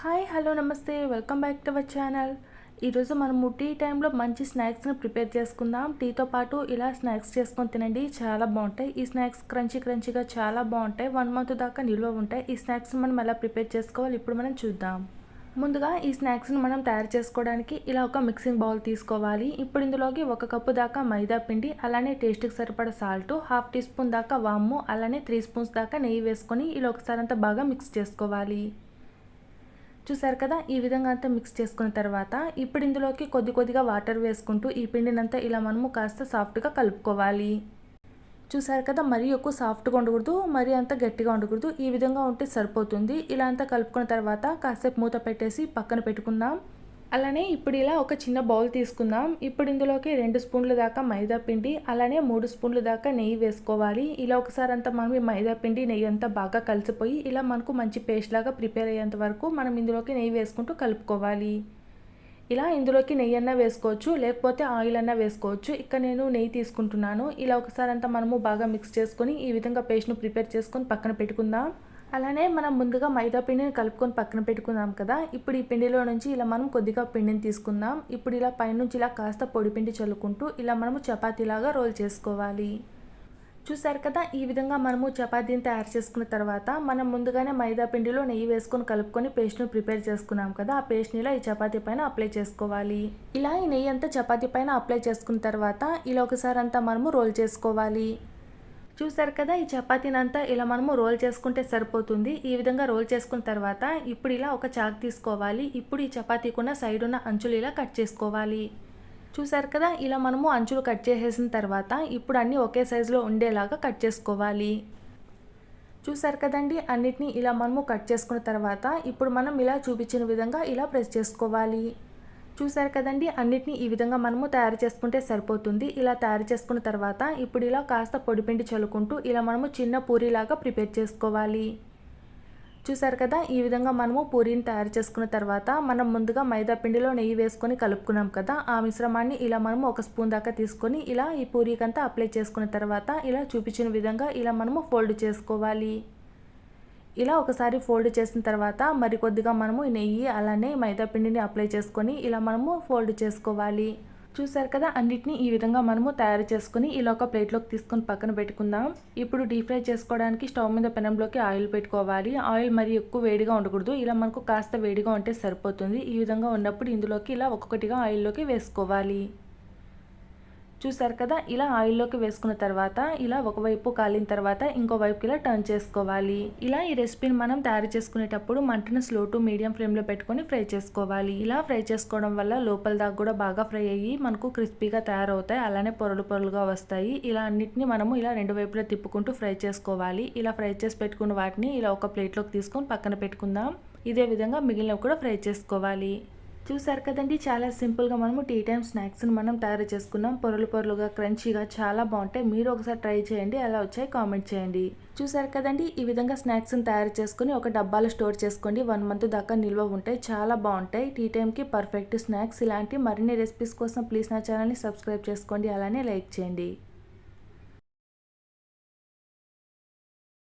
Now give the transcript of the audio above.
Hi hello నమస్తే. Welcome back to our channel. ఈరోజు మనము టీ టైంలో మంచి స్నాక్స్ని ప్రిపేర్ చేసుకుందాం. టీతో పాటు ఇలా స్నాక్స్ చేసుకొని తినండి. చాలా బాగుంటాయి. ఈ స్నాక్స్ క్రంచీ క్రంచీగా చాలా బాగుంటాయి. వన్ మంత్ దాకా నిల్వ ఉంటాయి. ఈ స్నాక్స్ మనం ఎలా ప్రిపేర్ చేసుకోవాలి ఇప్పుడు మనం చూద్దాం. ముందుగా ఈ స్నాక్స్ని మనం తయారు చేసుకోవడానికి ఇలా ఒక మిక్సింగ్ బౌల్ తీసుకోవాలి. ఇప్పుడు ఇందులోకి ఒక కప్పు దాకా మైదా పిండి అలానే టేస్ట్కి సరిపడా సాల్ట్ హాఫ్ టీ స్పూన్ దాకా వాము అలానే త్రీ స్పూన్స్ దాకా నెయ్యి వేసుకొని ఇలా ఒకసారి అంతా బాగా మిక్స్ చేసుకోవాలి. చూసారు కదా ఈ విధంగా అంతా మిక్స్ చేసుకున్న తర్వాత ఇప్పుడు ఇందులోకి కొద్ది కొద్దిగా వాటర్ వేసుకుంటూ ఈ పిండినంతా ఇలా మనము కాస్త సాఫ్ట్గా కలుపుకోవాలి. చూసారు కదా మరీ ఎక్కువ సాఫ్ట్గా ఉండకూడదు మరీ అంత గట్టిగా ఉండకూడదు. ఈ విధంగా ఉంటే సరిపోతుంది. ఇలా అంతా కలుపుకున్న తర్వాత కాసేపు మూత పెట్టేసి పక్కన పెట్టుకుందాం. అలానే ఇప్పుడు ఇలా ఒక చిన్న బౌల్ తీసుకుందాం. ఇప్పుడు ఇందులోకి రెండు స్పూన్ల దాకా మైదా పిండి అలానే మూడు స్పూన్ల దాకా నెయ్యి వేసుకోవాలి. ఇలా ఒకసారి అంతా మనం మైదా పిండి నెయ్యి అంతా బాగా కలిసిపోయి ఇలా మనకు మంచి పేస్ట్ లాగా ప్రిపేర్ అయ్యేంత వరకు మనం ఇందులోకి నెయ్యి వేసుకుంటూ కలుపుకోవాలి. ఇలా ఇందులోకి నెయ్యి అన్నా వేసుకోవచ్చు లేకపోతే ఆయిల్ అన్నా వేసుకోవచ్చు. ఇక్కడ నేను నెయ్యి తీసుకుంటున్నాను. ఇలా ఒకసారి అంతా మనము బాగా మిక్స్ చేసుకొని ఈ విధంగా పేస్ట్ను ప్రిపేర్ చేసుకొని పక్కన పెట్టుకుందాం. అలానే మనం ముందుగా మైదా పిండిని కలుపుకొని పక్కన పెట్టుకుందాం కదా. ఇప్పుడు ఈ పిండిలో నుంచి ఇలా మనం కొద్దిగా పిండిని తీసుకుందాం. ఇప్పుడు ఇలా పైనుంచి ఇలా కాస్త పొడి పిండి చల్లుకుంటూ ఇలా మనము చపాతీలాగా రోల్ చేసుకోవాలి. చూసారు కదా ఈ విధంగా మనము చపాతీని తయారు చేసుకున్న తర్వాత మనం ముందుగానే మైదా పిండిలో నెయ్యి వేసుకొని కలుపుకొని పేస్ట్ను ప్రిపేర్ చేసుకున్నాం కదా ఆ పేస్ట్ని ఇలా ఈ చపాతీ పైన అప్లై చేసుకోవాలి. ఇలా ఈ నెయ్యి అంతా చపాతీ పైన అప్లై చేసుకున్న తర్వాత ఇలా ఒకసారి అంతా మనము రోల్ చేసుకోవాలి. చూసారు కదా ఈ చపాతీని అంతా ఇలా మనము రోల్ చేసుకుంటే సరిపోతుంది. ఈ విధంగా రోల్ చేసుకున్న తర్వాత ఇప్పుడు ఇలా ఒక చాక్ తీసుకోవాలి. ఇప్పుడు ఈ చపాతీకున్న సైడ్ ఉన్న అంచులు ఇలా కట్ చేసుకోవాలి. చూసారు కదా ఇలా మనము అంచులు కట్ చేసేసిన తర్వాత ఇప్పుడు అన్నీ ఒకే సైజులో ఉండేలాగా కట్ చేసుకోవాలి. చూసారు కదండి అన్నిటినీ ఇలా మనము కట్ చేసుకున్న తర్వాత ఇప్పుడు మనం ఇలా చూపించిన విధంగా ఇలా ప్రెస్ చేసుకోవాలి. చూసారు కదండి అన్నిటిని ఈ విధంగా మనము తయారు చేసుకుంటే సరిపోతుంది. ఇలా తయారు చేసుకున్న తర్వాత ఇప్పుడు ఇలా కాస్త పొడిపిండి చల్లుకుంటూ ఇలా మనము చిన్న పూరీలాగా ప్రిపేర్ చేసుకోవాలి. చూసారు కదా ఈ విధంగా మనము పూరీని తయారు చేసుకున్న తర్వాత మనం ముందుగా మైదా పిండిలో నెయ్యి వేసుకొని కలుపుకున్నాం కదా ఆ మిశ్రమాన్ని ఇలా మనము ఒక స్పూన్ దాకా తీసుకొని ఇలా ఈ పూరీకంతా అప్లై చేసుకున్న తర్వాత ఇలా చూపించిన విధంగా ఇలా మనము ఫోల్డ్ చేసుకోవాలి. ఇలా ఒకసారి ఫోల్డ్ చేసిన తర్వాత మరి కొద్దిగా మనము నెయ్యి అలానే మైదా పిండిని అప్లై చేసుకొని ఇలా మనము ఫోల్డ్ చేసుకోవాలి. చూసారు కదా? అన్నిటిని ఈ విధంగా మనము తయారు చేసుకుని ఇలా ఒక ప్లేట్లోకి తీసుకొని పక్కన పెట్టుకుందాం. ఇప్పుడు డీప్ ఫ్రై చేసుకోవడానికి స్టవ్ మీద పెనంలోకి ఆయిల్ పెట్టుకోవాలి. ఆయిల్ మరి ఎక్కువ వేడిగా ఉండకూడదు. ఇలా మనకు కాస్త వేడిగా ఉంటే సరిపోతుంది. ఈ విధంగా ఉన్నప్పుడు ఇందులోకి ఇలా ఒక్కొక్కటిగా ఆయిల్లోకి వేసుకోవాలి. చూసారు కదా ఇలా ఆయిల్లోకి వేసుకున్న తర్వాత ఇలా ఒకవైపు కాలిన తర్వాత ఇంకో వైపుకి ఇలా టర్న్ చేసుకోవాలి. ఇలా ఈ రెసిపీని మనం తయారు చేసుకునేటప్పుడు మంటను స్లో టు మీడియం ఫ్లేమ్లో పెట్టుకొని ఫ్రై చేసుకోవాలి. ఇలా ఫ్రై చేసుకోవడం వల్ల లోపల దాకా కూడా బాగా ఫ్రై అయ్యి మనకు క్రిస్పీగా తయారవుతాయి. అలానే పొరలు పొరలుగా వస్తాయి. ఇలా అన్నిటిని మనము ఇలా రెండు వైపులా తిప్పుకుంటూ ఫ్రై చేసుకోవాలి. ఇలా ఫ్రై చేసి పెట్టుకున్న వాటిని ఇలా ఒక ప్లేట్లోకి తీసుకొని పక్కన పెట్టుకుందాం. ఇదే విధంగా మిగిలినవి కూడా ఫ్రై చేసుకోవాలి. చూసారు కదండి చాలా సింపుల్గా మనము టీ టైమ్ స్నాక్స్ని మనం తయారు చేసుకున్నాం. పొరలు పొరలుగా క్రంచీగా చాలా బాగుంటాయి. మీరు ఒకసారి ట్రై చేయండి ఎలా వచ్చాయి కామెంట్ చేయండి. చూసారు కదండి ఈ విధంగా స్నాక్స్ని తయారు చేసుకుని ఒక డబ్బాలో స్టోర్ చేసుకోండి. వన్ మంత్ దాకా నిల్వ ఉంటాయి చాలా బాగుంటాయి. టీ టైంకి పర్ఫెక్ట్ స్నాక్స్. ఇలాంటి మరిన్ని రెసిపీస్ కోసం ప్లీజ్ నా ఛానల్ని సబ్స్క్రైబ్ చేసుకోండి అలానే లైక్ చేయండి.